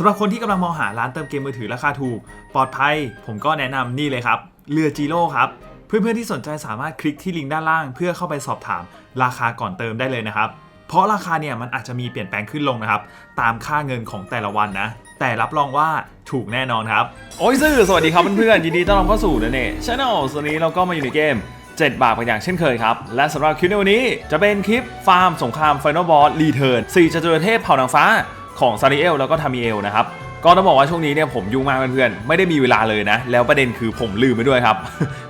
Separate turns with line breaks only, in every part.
สำหรับคนที่กำลังมองหาร้านเติมเกมมือถือราคาถูก ปลอดภัย ผมก็แนะนำนี่เลยครับ เรือจีโร่ครับ เพื่อนๆที่สนใจสามารถคลิกที่ลิงก์ด้านล่าง เพื่อเข้าไปสอบถามราคาก่อนเติมได้เลยนะครับ เพราะราคาเนี่ยมันอาจจะมีเปลี่ยนแปลงขึ้นลงนะครับ ตามค่าเงินของแต่ละวันนะ แต่รับรองว่าถูกแน่นอนครับ โอ้ยซื่อสวัสดีครับเพื่อนๆยินดีต้อนรับเข้าสู่เดเน่ช n แนลวันนี้เราก็มาอยู่ในเกม7 บาทกันอย่างเช่นเคยครับ และสำหรับคลิปในวันนี้จะเป็นคลิปฟาร์มสงคราม Final Boss Return 4จตุรเทพเผ่านางฟ้า ของซาริเอลแล้วก็ทามิเอลนะครับก็ต้องบอกว่าช่วงนี้เนี่ยผมยุ่งมากเพื่อนๆ ไม่ได้มีเวลาเลยนะ แล้วประเด็นคือผมลืมไปด้วยครับ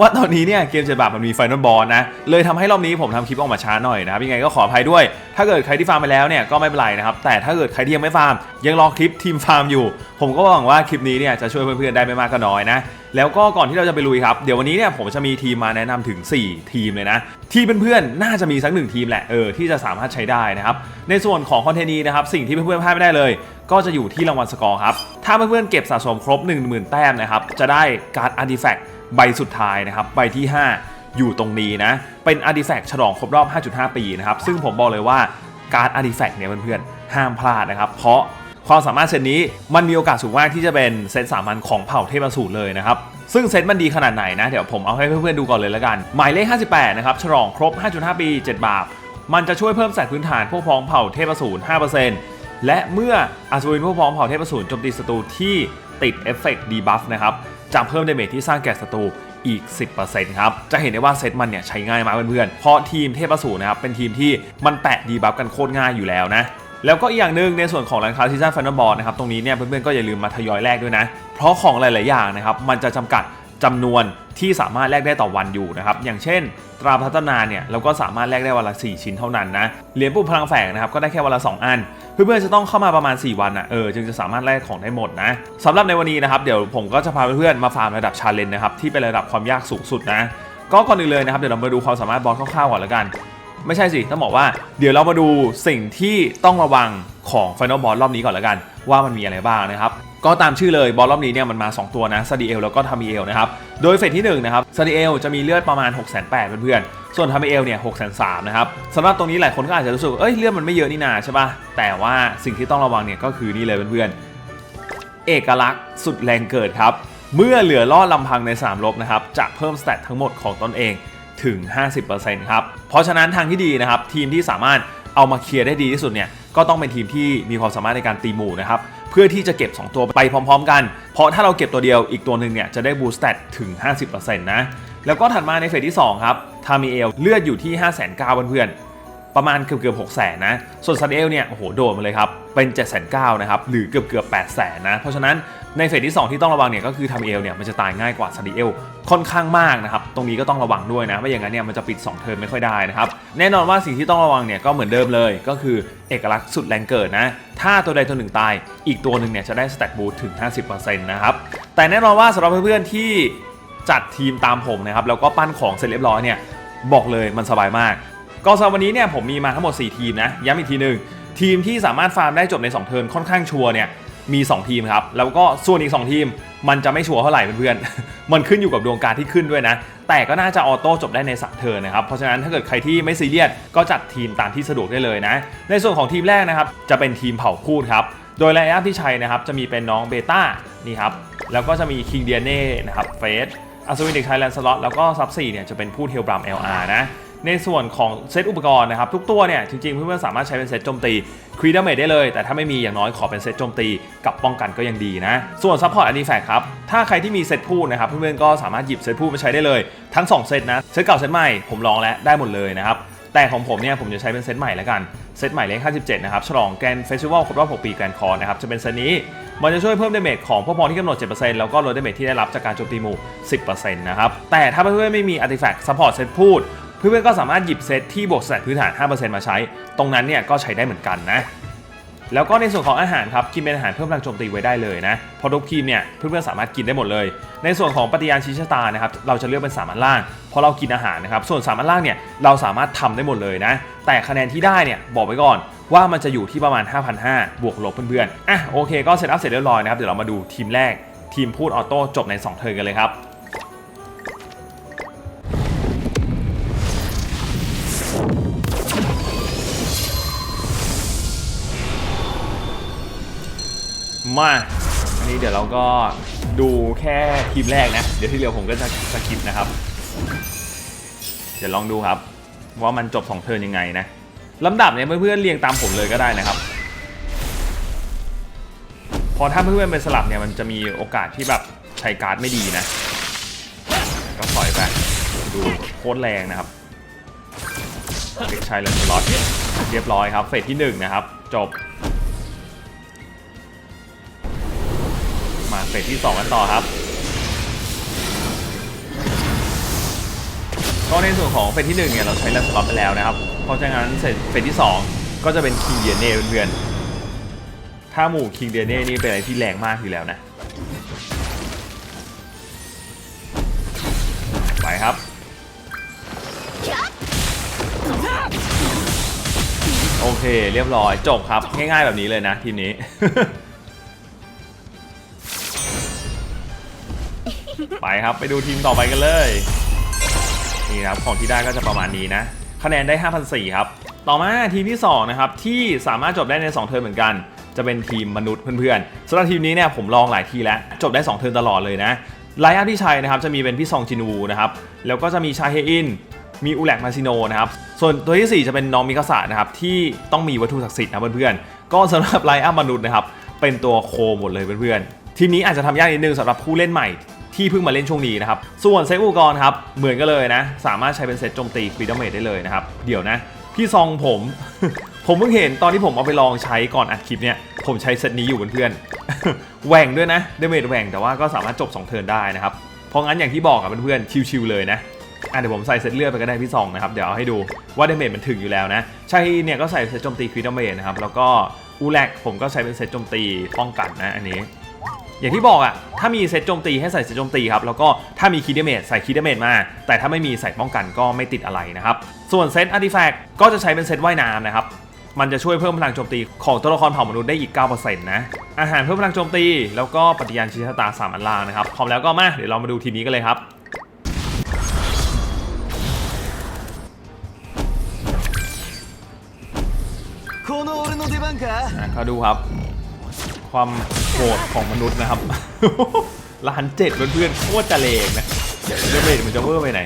ว่าตอนนี้เนี่ยเกมเจ็ดบาทมันมีไฟนอลบอลนะ เลยทำให้รอบนี้ผมทำคลิปออกมาช้าหน่อยนะครับยังไงก็ขออภัยด้วย ถ้าเกิดใครที่ฟาร์มไปแล้วเนี่ยก็ไม่เป็นไรนะครับ แต่ถ้าเกิดใครที่ยังไม่ฟาร์ม ยังรอคลิปทีมฟาร์มอยู่ ผมก็หวังว่าคลิปนี้เนี่ยจะช่วยเพื่อนๆได้ไม่มากก็น้อยนะ แล้วก็ก่อนที่เราจะไปลุยครับ เดี๋ยววันนี้เนี่ยผมจะมีทีมมาแนะนำถึง 4 ทีมเลยนะ ที่เพื่อนๆ น่าจะมีสักหนึ่งทีมแหละเออที่จะสามารถใช้ได้นะครับ ในส่วนของคอนเทนต์นี้นะครับ สิ่งที่เพื่อนๆพลาดไม่ได้เลย ก็จะอยู่ที่รางวัลสกอร์ครับ ถ้าเพื่อนๆเก็บสะสมครบ 10,000 แต้มนะครับจะได้การ์ดอาร์ติแฟกต์ใบสุดท้ายนะครับใบที่ 5 อยู่ตรงนี้นะเป็นอาร์ติแฟกต์ฉลองครบรอบ 5.5 ปีนะครับซึ่งผมบอกเลยว่าการ์ดอาร์ติแฟกต์เนี่ยเพื่อนๆห้ามพลาดนะครับเพราะ ความสามารถเซตนี้มันมีโอกาสสูงมากที่จะเป็นเซตสามัญของเผ่าเทพอสูรเลยนะครับซึ่งเซตมันดีขนาดไหนนะ เดี๋ยวผมเอาให้เพื่อนๆดูก่อนเลยแล้วกัน หมายเลข 58 นะครับ ฉลองครบ 5.5 ปี 7 บาทมันจะช่วยเพิ่มแสงพื้นฐานพวกพ้องเผ่าเทพสูร5%และเมื่ออัศวินพวกพ้องเผ่าเทพสูรโจมตีศัตรูที่ติดเอฟเฟกต์ดีบัฟนะครับจะเพิ่มเดเมจที่สร้างแก่ศัตรูอีก 10%ครับ จะเห็นได้ว่าเซตมันเนี่ยใช้ง่ายมากเพื่อนๆ เพราะทีมเทพสูรนะครับเป็นทีมที่มันแปะดีบัฟกันโคตรง่ายอยู่แล้วนะ แล้วก็อีกอย่างหนึ่งในส่วนของร้านค้าซีซั่นฟันนบอลนะครับตรงนี้เนี่ยเพื่อนๆก็อย่าลืมมาทยอยแลกด้วยนะ เพราะของหลาย ๆ อย่างนะครับมันจะจำกัดจำนวนที่สามารถแลกได้ต่อวันอยู่นะครับอย่างเช่น ตราพัฒนาเนี่ยเราก็สามารถแลกได้วันละ 4 ชิ้นเท่านั้นนะเหรียญปุ่มพลังแฝงนะครับก็ได้แค่วันละ 2 อัน เพื่อนๆจะต้องเข้ามาประมาณ 4 วันอะเออจึงจะสามารถแลกของได้หมดนะสำหรับในวันนี้นะครับเดี๋ยวผมก็จะพาเพื่อนๆมาฟาร์มระดับชาเลนจ์นะครับที่เป็นระดับความยากสูงสุดนะก็ก่อนอื่นเลยนะครับเดี๋ยวเรามาดูความสามารถบอสคร่าวๆก่อนล้วกัน ไม่ใช่สิ ต้องบอกว่าเดี๋ยวเรามาดูสิ่งที่ต้องระวังของ Final Boss รอบนี้ก่อนแล้วกัน ว่ามันมีอะไรบ้างนะครับ ก็ตามชื่อเลยบอสรอบนี้เนี่ยมันมา 2 ตัวนะซาดิเอลแล้วก็ทามิเอลนะครับ โดยเฟสที่1นะครับซาดิเอลจะมีเลือดประมาณ 6 8 0 0 0เพื่อนๆ ส่วนทามิเอลเนี่ย6 3 0 0นนะครับสำหรับตรงนี้หลายคนก็อาจจะรู้สึกเอ้ยเลือดมันไม่เยอะนี่นาใช่ปะแต่ว่าสิ่งที่ต้องระวังเนี่ยก็คือนี่เลยเพื่อนๆเอกลักษณ์สุดแรงเกิดครับเมื่อเหลือลอดลำพังในสนามรบนะครับจะเพิ่มสเตตทั้งหมดของตนเอง ถึง 50%ครับ เพราะฉะนั้นทางที่ดีนะครับ ทีมที่สามารถเอามาเคลียร์ได้ดีที่สุดเนี่ยก็ต้องเป็นทีมที่มีความสามารถในการตีหมู่นะครับเพื่อที่จะเก็บ 2 ตัวไปพร้อม ๆ กัน เพราะถ้าเราเก็บตัวเดียวอีกตัวหนึ่งเนี่ยจะได้บูสต์สเตตถึง 50%นะแล้วก็ถัดมาในเฟสที่2ครับทามิเอลเลือดอยู่ที่ 5 9 0 0 0เพื่อนๆ ประมาณเกือบเกือบ6 0 0 0 0นะ ส่วนซันเอลเนี่ย โอ้โห โดดมาเลยครับ เป็น7 9 0 0 0นเนะครับ หรือเกือบเกือบ8 0 0 0 0นนะ เพราะฉะนั้นในเฟสที่ 2 ที่ต้องระวังเนี่ย ก็คือทาเอลเนี่ย มันจะตายง่ายกว่าซันเอลค่อนข้างมากนะครับ ตรงนี้ก็ต้องระวังด้วยนะ ไม่อย่างนั้นเนี่ย มันจะปิด 2 เทิร์นไม่ค่อยได้นะครับ แน่นอนว่าสิ่งที่ต้องระวังเนี่ย ก็เหมือนเดิมเลย ก็คือเอกลักษณ์สุดแรงเกิดนะ ถ้าตัวใดตัวหนึ่งตาย อีกตัวหนึ่งเนี่ยจะได้สแต็กบูทถึง 50%นะครับ แต่แน่นอนว่าสำหรับเพื่อนๆที่จัดทีมตามผมนะครับแล้วก็ปั้นของเสร็จเรียบร้อยเนี่ยบอกเลยมันสบายมาก ก็สำหรับวันนี้เนี่ยผมมีมาทั้งหมด 4 ทีมนะ ย้ำอีกทีหนึ่งทีมที่สามารถฟาร์มได้จบใน 2 เทิร์นค่อนข้างชัวร์เนี่ยมี 2 ทีมครับ แล้วก็ส่วนอีก 2 ทีม มันจะไม่ชัวร์เท่าไหร่เพื่อนๆ มันขึ้นอยู่กับดวงการที่ขึ้นด้วยนะ แต่ก็น่าจะออโต้จบได้ใน3เทิร์นนะครับ เพราะฉะนั้นถ้าเกิดใครที่ไม่ซีเรียสก็จัดทีมตามที่สะดวกได้เลยนะ ในส่วนของทีมแรกนะครับจะเป็นทีมเผ่าพูดครับโดยไลน์อัพที่ใช้นะครับจะมีเป็นน้องเบต้านี่ครับแล้วก็จะมีคิงเดียเน่นะครับเฟสอัศวินเด็กชายแลนสล็อตแล้วก็ซับสี่เนี่ยจะเป็นผู้เทลบรัม LR นะ ในส่วนของเซตอุปกรณ์นะครับทุกตัวเนี่ยจริงๆเพื่อนๆสามารถใช้เป็นเซตโจมตีครีดเมจได้เลย แต่ถ้าไม่มีอย่างน้อยขอเป็นเซตโจมตีกับป้องกันก็ยังดีนะ ส่วนซัพพอร์ตอันนี้แฟกครับ ถ้าใครที่มีเซตพูดนะครับเพื่อนๆก็สามารถหยิบเซตพูดมาใช้ได้เลยทั้ง 2 เซตนะเซตเก่าเซตใหม่ผมลองแล้วได้หมดเลยนะครับแต่ของผมเนี่ยผมจะใช้เป็นเซตใหม่แล้วกัน เซตใหม่เลข57 นะครับ ฉลองแกรนเฟสติวัลครบรอบ 6 ปีแกรนคอร์นะครับ จะเป็นเซตนี้ มันจะช่วยเพิ่มเดเมจของพวกพอที่กำหนด 7%แล้วก็ลดดเมจที่ได้รับจากการโจมตีหมู่ 10%นะครับ แต่ถ้าเพื่อนๆไม่มีอาร์ติแฟกต์ซัพพอร์ตเซตพูด เพื่อนๆก็สามารถหยิบเซตที่บวกสแตทพื้นฐาน 5%มาใช้ ตรงนั้นเนี่ยก็ใช้ได้เหมือนกันนะ แล้วก็ในส่วนของอาหารครับกินเป็นอาหารเพิ่มพลังโจมตีไว้ได้เลยนะพอทุกทีมเนี่ยเพื่อนๆสามารถกินได้หมดเลย ในส่วนของปฏิญาณชี้ชะตานะครับเราจะเลือกเป็นสามอันล่างเพราะเรากินอาหารนะครับส่วนสามอันล่างเนี่ยเราสามารถทำได้หมดเลยนะ แต่คะแนนที่ได้เนี่ยบอกไว้ก่อนว่ามันจะอยู่ที่ประมาณ 5,500 บวกลบเพื่อนๆอะโอเคก็เสร็จอัพเสร็จเรียบร้อยนะครับเดี๋ยวเรามาดูทีมแรกทีมพูดออโต้จบใน 2 เทิร์นกันเลยครับ มาอันนี้เดี๋ยวเราก็ดูแค่ทีมแรกนะ เดี๋ยวที่เหลือผมก็จะสกิปนะครับ เดี๋ยวลองดูครับ ว่ามันจบ2เทิร์นยังไงนะลำดับเนี่ยเพื่อนๆเรียงตามผมเลยก็ได้นะครับ พอถ้าเพื่อนๆไปสลับเนี่ยมันจะมีโอกาสที่แบบใช้การ์ดไม่ดีนะ ก็ปล่อยไปดูโคตรแรงนะครับเด็กชายเลนสล็อตเรียบร้อยครับ เฟสที่ 1 นะครับ จบ เฟสที่ 2 กันต่อครับก็ในส่วนของเฟสที่1เนี่ยเราใช้แลนสล็อตไปแล้วนะครับ เพราะฉะนั้นเฟสที่ 2 ก็จะเป็นคิงเดียเน่เพื่อนๆถ้าหมู่คิงเดียเน่นี่เป็นอะไรที่แรงมากอยู่แล้วนะ ไปครับโอเค เรียบร้อยจบครับ ง่ายๆแบบนี้เลยนะทีมนี้ ไปครับ ไปดูทีมต่อไปกันเลย นี่ครับของที่ได้ก็จะประมาณนี้นะคะแนนได้ 5,004ครับ ต่อมาทีมที่ 2 นะครับ ที่สามารถจบได้ใน 2 เทิร์นเหมือนกัน จะเป็นทีมมนุษย์เพื่อนๆสำหรับทีมนี้เนี่ยผมลองหลายทีแล้ว จบได้ 2 เทิร์นตลอดเลยนะไลน์อัพที่ใช้นะครับจะมีเป็นพี่ซองจินูนะครับแล้วก็จะมีชาเฮอินมีอูแลกมาซิโนนะครับส่วนตัวที่ 4 จะเป็นน้องมิคาสะนะครับที่ต้องมีวัตถุศักดิ์สิทธิ์นะเพื่อนๆก็สำหรับไลน์อัพมนุษย์นะครับเป็นตัวโคหมดเลยเพื่อนๆทีมนี้อาจจะทำยากนิดนึงสำหรับผู้เล่นใหม่ ที่เพิ่งมาเล่นช่วงนี้นะครับ ส่วนเซตอุปกรณ์ครับ เหมือนกันเลยนะ สามารถใช้เป็นเซตโจมตีฟรีดอมเมดได้เลยนะครับ เดี๋ยวนะ พี่ซองผม ผมเพิ่งเห็นตอนที่ผมเอาไปลองใช้ก่อนอัดคลิปเนี่ย ผมใช้เซตนี้อยู่เพื่อนๆแหว่งด้วยนะเดเมจแหว่งแต่ว่าก็สามารถจบ2เทิร์นได้นะครับ เพราะงั้นอย่างที่บอกกับเพื่อนๆชิวๆเลยนะอะเดี๋ยวผมใส่เซตเลือดไปก็ได้พี่ซองนะครับ เดี๋ยวเอาให้ดูว่าเดเมจมันถึงอยู่แล้วนะ ใช่เนี่ยก็ใส่เซตโจมตีคริดอมเมจนะครับ แล้วก็อูแลกผมก็ใช้เป็นเซตโจมตีป้องกันนะอันนี้ อย่างที่บอกอะถ้ามีเซตโจมตีให้ใส่เซตโจมตีครับ แล้วก็ถ้ามีคีเดเมจใส่คีเดเมจมา แต่ถ้าไม่มีใส่ป้องกันก็ไม่ติดอะไรนะครับ ส่วนเซตอาร์ติแฟกต์ก็จะใช้เป็นเซตว่ายน้ำนะครับ มันจะช่วยเพิ่มพลังโจมตีของตัวละครเผ่ามนุษย์ได้อีก 9%นะ อาหารเพิ่มพลังโจมตี แล้วก็ปฏิญาณชีชะตาสามอันลางนะครับ พร้อมแล้วก็มา เดี๋ยวเรามาดูทีมนี้กันเลยครับเขาดูครับความ โหดของมนุษย์นะครับล้านเจ็ดเพื่อนๆโคตรจะเลงนะเดี๋ยวเวทมันจะเวอร์ไปไหน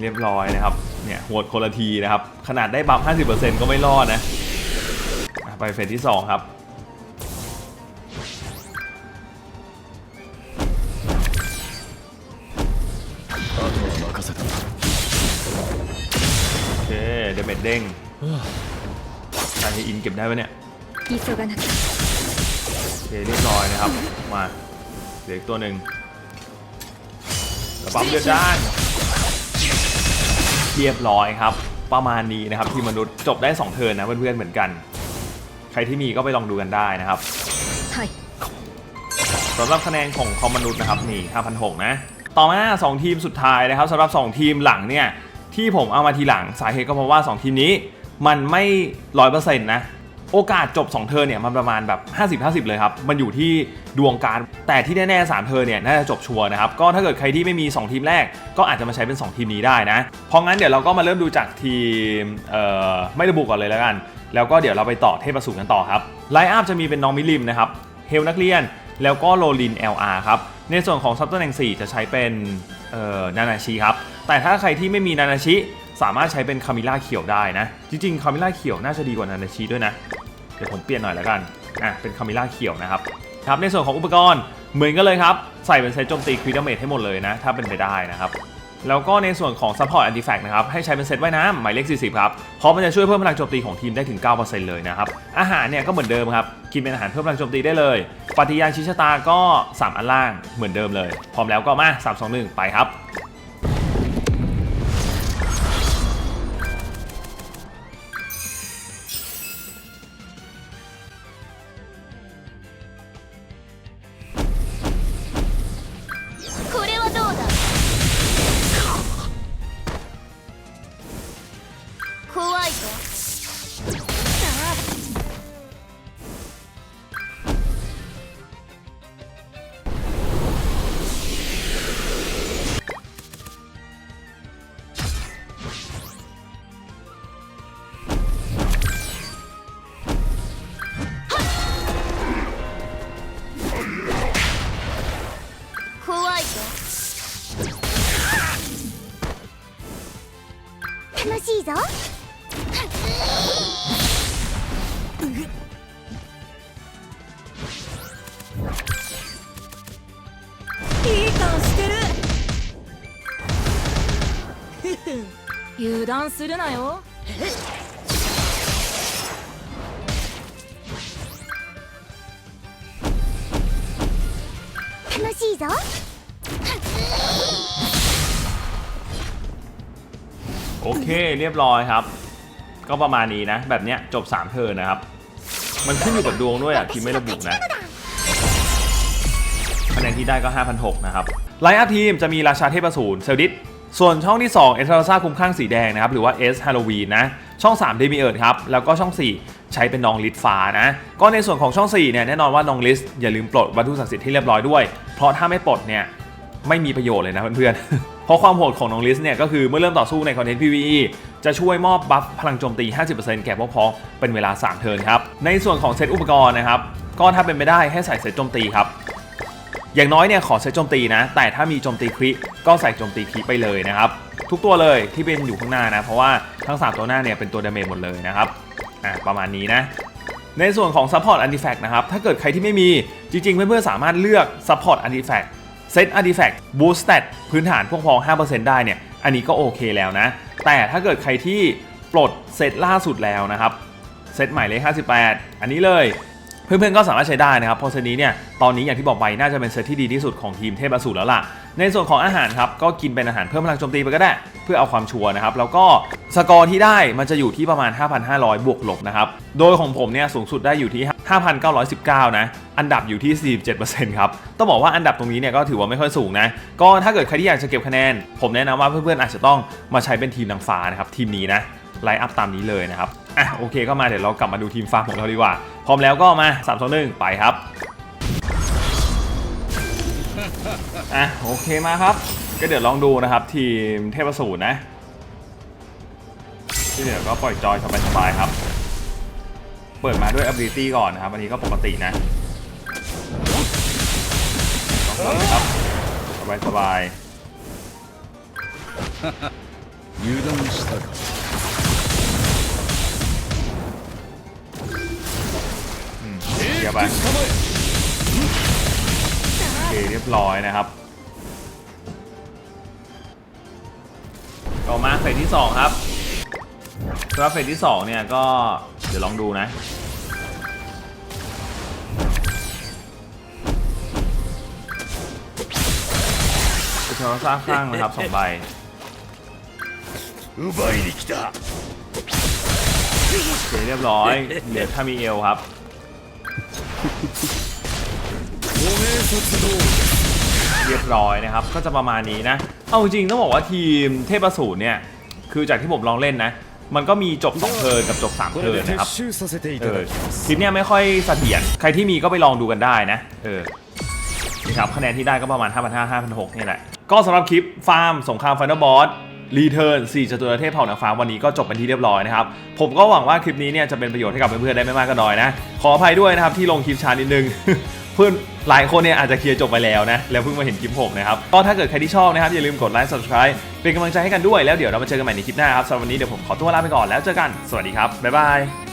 เรียบร้อยนะครับ เนี่ยหดคนละทีนะครับ ขนาดได้บัฟ50%ก็ไม่รอดนะ ไปเฟสที่ 2 ครับโอเคเดเมจเด้งการจะอินเก็บได้ไหมเนี่ย เคเรียบร้อยนะครับ มาเหลืออีกตัวหนึ่งระบัมเดือดด้าน เรียบร้อยครับ ประมาณนี้นะครับทีมมนุษย์จบได้ 2 เทิร์นนะเพื่อนๆเหมือนกัน ใครที่มีก็ไปลองดูกันได้นะครับ
はい
สำหรับคะแนนของคอมมนุษย์นะครับนี่5,600นะ ต่อมา 2 ทีมสุดท้ายนะครับสำหรับ 2 ทีมหลังเนี่ยที่ผมเอามาทีหลังสาเหตุก็เพราะว่า 2 ทีมนี้มันไม่ร้อยเปอร์เซ็นต์นะ โอกาสจบ 2 เทิร์นเนี่ยมันประมาณแบบ 50-50 เลยครับ มันอยู่ที่ดวงการ แต่ที่แน่ๆ3เทิร์นเนี่ยน่าจะจบชัวร์นะครับ ก็ถ้าเกิดใครที่ไม่มี 2 ทีมแรก ก็อาจจะมาใช้เป็น 2 ทีมนี้ได้นะ เพราะงั้นเดี๋ยวเราก็มาเริ่มดูจากทีมไม่ระบุก่อนเลยแล้วกัน แล้วก็เดี๋ยวเราไปต่อเทพประสูรกันต่อครับ ไลน์อัพจะมีเป็นน้องมิลิมนะครับ เฮลนักเรียน แล้วก็โรลิน LR ครับ ในส่วนของซับตำแหน่ง4จะใช้เป็นนานาชิครับ แต่ถ้าใครที่ไม่มีนานาชิสามารถใช้เป็นคามิล่าเขียวได้นะ จริงๆ คามิล่าเขียวน่าจะดีกว่านานาชิด้วยนะ เดี๋ยวผมเปลี่ยนหน่อยแล้วกันอะเป็นคามิล่าเขียวนะครับครับในส่วนของอุปกรณ์เหมือนกันเลยครับ ใส่เป็นเซตโจมตีคริดเมทให้หมดเลยนะ ถ้าเป็นไปได้นะครับ แล้วก็ในส่วนของ Support Artifact นะครับ ให้ใช้เป็นเซตว่ายน้ำหมายเลข 40 ครับ เพราะมันจะช่วยเพิ่มพลังโจมตีของทีมได้ถึง 9%เลยนะครับ อาหารเนี่ยก็เหมือนเดิมครับ กินเป็นอาหารเพิ่มพลังโจมตีได้เลย ปฏิญาณชิชตาก็ 3 อันล่างเหมือนเดิมเลย พร้อมแล้วก็มา 3 2 1 ไปครับ
油断するなよ
楽しいぞ
โอเคเรียบร้อยครับ ก็ประมาณนี้นะ แบบเนี้ยจบ 3 เทิร์นนะครับ มันขึ้นอยู่กับดวงด้วยอ่ะทีมไม่ระบุนะคะแนนที่ได้ก็ 5,600 นะครับไลน์อัพทีมจะมีราชาเทพอสูรเซลดิส ส่วนช่องที่2เอเทอร์ซ่าคุ้มข้างสีแดงนะครับหรือว่า S ฮาโลวีนนะช่อง3เดมิเอิร์ดครับแล้วก็ช่อง 4 ใช้เป็นน้องลิทฟ้านะก็ในส่วนของช่อง4เนี่ยแน่นอนว่าน้องลิสอย่าลืมปลดวัตถุศักดิ์สิทธิ์ที่เรียบร้อยด้วย เพราะถ้าไม่ปลดเนี่ยไม่มีประโยชน์เลยนะเพื่อนๆ เพราะความโหดของน้องลิสเนี่ยก็คือเมื่อเริ่มต่อสู้ในคอนเทนต์ PVE จะช่วยมอบบัฟพลังโจมตี 50%แก่พวกพ้องเป็นเวลา 3 เทิร์นครับ ในส่วนของเซตอุปกรณ์นะครับ ก็ถ้าเป็นไปได้ให้ใส่เซตโจมตีครับ อย่างน้อยเนี่ยขอเซตโจมตีนะ แต่ถ้ามีโจมตีคริก็ใส่โจมตีคริไปเลยนะครับทุกตัวเลยที่เป็นอยู่ข้างหน้านะ เพราะว่าทั้ง 3 ตัวหน้าเนี่ยเป็นตัวดาเมจหมดเลยนะครับอะประมาณนี้นะในส่วนของ Support Artifact นะครับถ้าเกิดใครที่ไม่มีจริงๆเพื่อนๆสามารถเลือก Support Artifact เซต Artifact Boost Stat พื้นฐานพวกพ้อง5%ได้เนี่ยอันนี้ก็โอเคแล้วนะ แต่ถ้าเกิดใครที่ปลดเซตล่าสุดแล้วนะครับเซตใหม่เลข58 อันนี้เลย เพื่อนๆก็สามารถใช้ได้นะครับเพราะเซตนี้เนี่ยตอนนี้อย่างที่บอกไปน่าจะเป็นเซตที่ดีที่สุดของทีมเทพอสูรแล้วล่ะ ในส่วนของอาหารครับก็กินเป็นอาหารเพิ่มพลังโจมตีไปก็ได้ เพื่อเอาความชัวร์นะครับแล้วก็สกอร์ที่ได้มันจะอยู่ที่ประมาณ 5,500 บวกลบนะครับโดยของผมเนี่ยสูงสุดได้อยู่ที่ 5,919 นะอันดับอยู่ที่ 47%ครับต้องบอกว่าอันดับตรงนี้เนี่ยก็ถือว่าไม่ค่อยสูงนะก็ถ้าเกิดใครที่อยากจะเก็บคะแนน ผมแนะนำว่าเพื่อนๆอาจจะต้องมาใช้เป็นทีมนางฟ้านะครับทีมนี้นะ ไลน์อัพตามนี้เลยนะครับ อ่ะโอเคก็มาเดี๋ยวเรากลับมาดูทีมฟาร์มของเราดีกว่า พร้อมแล้วก็มา3 2 1ไปครับ อ่ะโอเคมาครับ ก็เดี๋ยวลองดูนะครับ ทีมเทพสูรนะ ที่เดี๋ยวก็ปล่อยจอยสบายๆครับ เปิดมาด้วย ability ก่อนนะครับ อันนี้ก็ปกตินะลองดูครับ สบายๆ
油断したか
เดียวไปโอเคเรียบร้อยนะครับต่อมาเฟสที่สองครับสำหรับเฟสที่สองเนี่ยก็เดี๋ยวลองดูนะคือเทอร้างข้างนะครับสองใบโอเคเรียบร้อย เดี๋ยวถ้ามีเอลครับ เรียบร้อยนะครับ ก็จะประมาณนี้นะ เอาจริงต้องบอกว่าทีมเทพสูรเนี่ย คือจากที่ผมลองเล่นนะ มันก็มีจบ2เทิร์นกับจบ3เทิร์นนะครับเออทีมเนี้ยไม่ค่อยเสถียรใครที่มีก็ไปลองดูกันได้นะเออนะครับคะแนนที่ได้ก็ประมาณ 5 5 0 0 5 6 0 0นี่แหละ ก็สำหรับคลิปฟาร์มสงครามไฟนอลบอสรีเทิร์น4จตุรเทพเผ่าหนังฟ้าวันนี้ก็จบเป็นที่เรียบร้อยนะครับ ผมก็หวังว่าคลิปนี้เนี่ยจะเป็นประโยชน์ให้กับเพื่อนๆได้ไม่มากก็น้อยนะ ขออภัยด้วยนะครับที่ลงคลิปช้านิดนึง เพื่อนหลายคนเนี่ยอาจจะเคลียร์จบไปแล้วนะ แล้วเพิ่งมาเห็นคลิปผมนะครับ ก็ถ้าเกิดใครที่ชอบนะครับ อย่าลืมกดไลค์ subscribe เป็นกำลังใจให้กันด้วยแล้วเดี๋ยวเรามาเจอกันใหม่ในคลิปหน้าครับสำหรับวันนี้เดี๋ยวผมขอตัวลาไปก่อนแล้วเจอกันสวัสดีครับบ๊ายบาย